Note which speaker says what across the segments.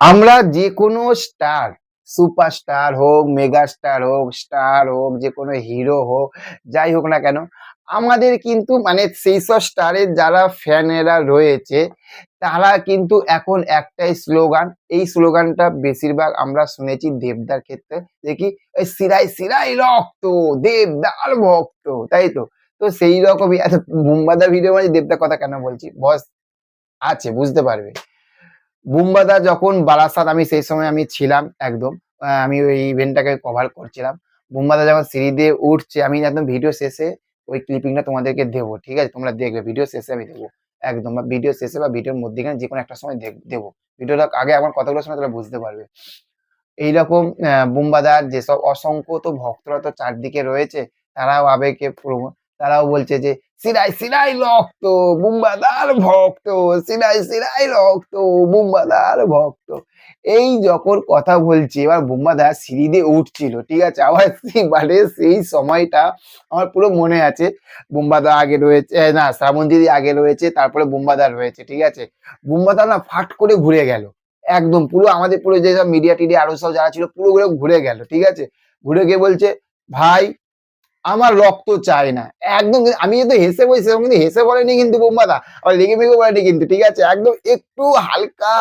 Speaker 1: আমরা যে কোনো স্টার সুপারস্টার হোক মেগা স্টার হোক স্টার হোক যে কোনো হিরো হোক, যাই হোক না কেন, আমাদের কিন্তু মানে সেই সব স্টারের যারা ফ্যানেরা রয়েছে, তারা কিন্তু এখন একটাই স্লোগান এই স্লোগানটা বেশিরভাগ আমরা শুনেছি দেবদার ক্ষেত্রে দেখি সিরাই সিরাই রক্ত, দেবদার ভক্ত তাই তো? তো সেই রকমই এত বুম্বাদা ভিডিও মানে দেবদার কথা কেন বলছি? বস আছে, বুঝতে পারবে। বুম্বাদা যখন বারাসাত, আমি সেই সময় আমি ছিলাম একদম আমি ওই ইভেন্টটাকে কভার করছিলাম। বুম্বাদা যখন সিঁড়ি দিয়ে উঠছে, আমি একদম ভিডিও শেষে ওই ক্লিপিংটা তোমাদেরকে দেবো, ঠিক আছে? তোমরা দেখবে ভিডিও শেষে আমি দেবো, একদম। বা ভিডিও শেষে বা ভিডিওর মধ্যেখানে যে কোনো একটা সময় দেবো ভিডিওটা আগে আমার কথাগুলো শোনা তোমরা বুঝতে পারবে। এইরকম বুম্বাদার যেসব অসংখ্য তো ভক্তরা তো চারদিকে রয়েছে, তারাও আবেগে তারাও বলছে যে সিরাই সিরাই রক্ত বুম্বাদার ভক্ত সিরাই সিরাই রক্ত বুম্বাদার ভক্ত। এই যখন কথা বলছি, এবার বুম্বাদা সিঁড়ি দিয়ে উঠছিল, ঠিক আছে? আবার মানে সেই সময়টা আমার পুরো মনে আছে। বুম্বাদা আগে রয়েছে না শ্রাবণ দিদি আগে রয়েছে, তারপরে বুম্বাদা রয়েছে, ঠিক আছে? বুম্বাদা না ফাট করে ঘুরে গেল, একদম পুরো আমাদের পুরো যেসব মিডিয়া টিডিয়া আরও সব যারা ছিল, পুরো গুলো ঘুরে গেল, ঠিক আছে? ঘুরে গিয়ে বলছে, ভাই আমার রক্ত চাই না। একদম আমি কিন্তু হেসে বলছি সেরকম কিন্তু হেসে বলেনি কিন্তু বোম্বাদা আবার লেগে মেগে বলেনি কিন্তু, ঠিক আছে? একদম একটু হালকা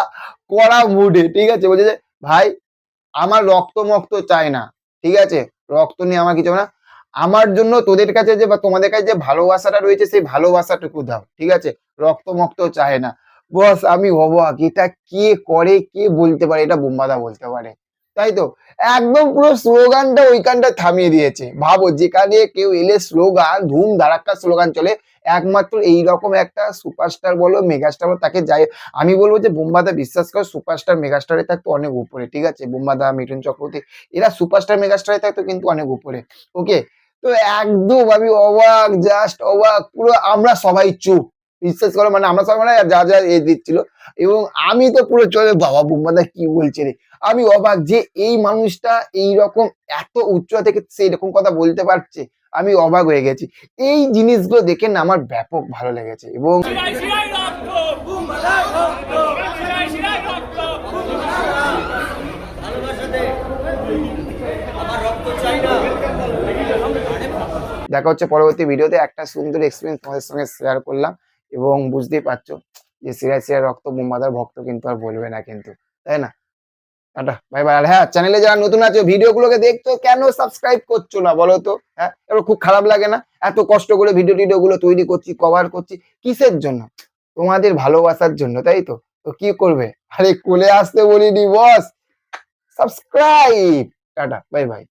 Speaker 1: কড়া মুডে, ঠিক আছে? বলছে যে, ভাই, আমার রক্ত মক্ত চাই না, ঠিক আছে? রক্ত নিয়ে আমার কিছু না। আমার জন্য তোদের কাছে যে বা তোমাদের কাছে যে ভালোবাসাটা রয়েছে, সেই ভালোবাসাটুকু দাও, ঠিক আছে? রক্ত মক্ত চায় না। বস, আমি অবাক এটা কে করে, কে বলতে পারে, এটা বোম্বাদা বলতে পারে। তাই তো একদম পুরো স্লোগানটা ওইখানটা থামিয়ে দিয়েছে। ভাবো, যেখানে কেউ এলে স্লোগান, ধুম ধারাক্কা স্লোগান চলে, একমাত্র এই রকম একটা সুপারস্টার বলো, মেগাস্টার বলো, তাকে যাই আমি বলব যে, বোম্বাদা, বিশ্বাস করো, সুপারস্টার মেগাস্টারে থাকতো অনেক উপরে, ঠিক আছে? বোম্বাদা, মিঠুন চক্রবর্তী, এরা সুপারস্টার মেগাস্টারে থাকতো কিন্তু অনেক উপরে ওকে তো একদম আমি অবাক জাস্ট অবাক, পুরো আমরা সবাই চুপ। বিশ্বাস করো মানে আমরা সবাই মানে যা যা এ দিচ্ছিল। এবং আমি তো পুরো চলে, বাবা বুম্বাদা কি বলছে রে? আমি অবাক যে এই মানুষটা এই রকম এত উচ্চ থেকে সেই রকম কথা বলতে পারছে, আমি অবাক হয়ে গেছি। এই জিনিসগুলো দেখে না আমার ব্যাপক ভালো লেগেছে এবং দেখা হচ্ছে পরবর্তী ভিডিওতে। একটা সুন্দর এক্সপিরিয়েন্স তোমাদের সঙ্গে শেয়ার করলাম। এবং বুঝতেই পারছ যে সিরাই সিরাই রক্ত বোম্বাদার ভক্ত কিন্তু আর বলবে না কিন্তু, তাই না? টাটা বাই বাই আর হ্যাঁ চ্যানেলে যারা নতুন আছে, ভিডিওগুলোকে দেখতো কেন সাবস্ক্রাইব করছ না বলো তো? হ্যাঁ এবার খুব খারাপ লাগে না? এত কষ্ট করে ভিডিও টিডিও গুলো তৈরি করছি কভার করছি, কিসের জন্য? তোমাদের ভালোবাসার জন্য, তাই তো? তো কি করবে? আরে কোলে আসতে বলিনি boss subscribe tata bye bye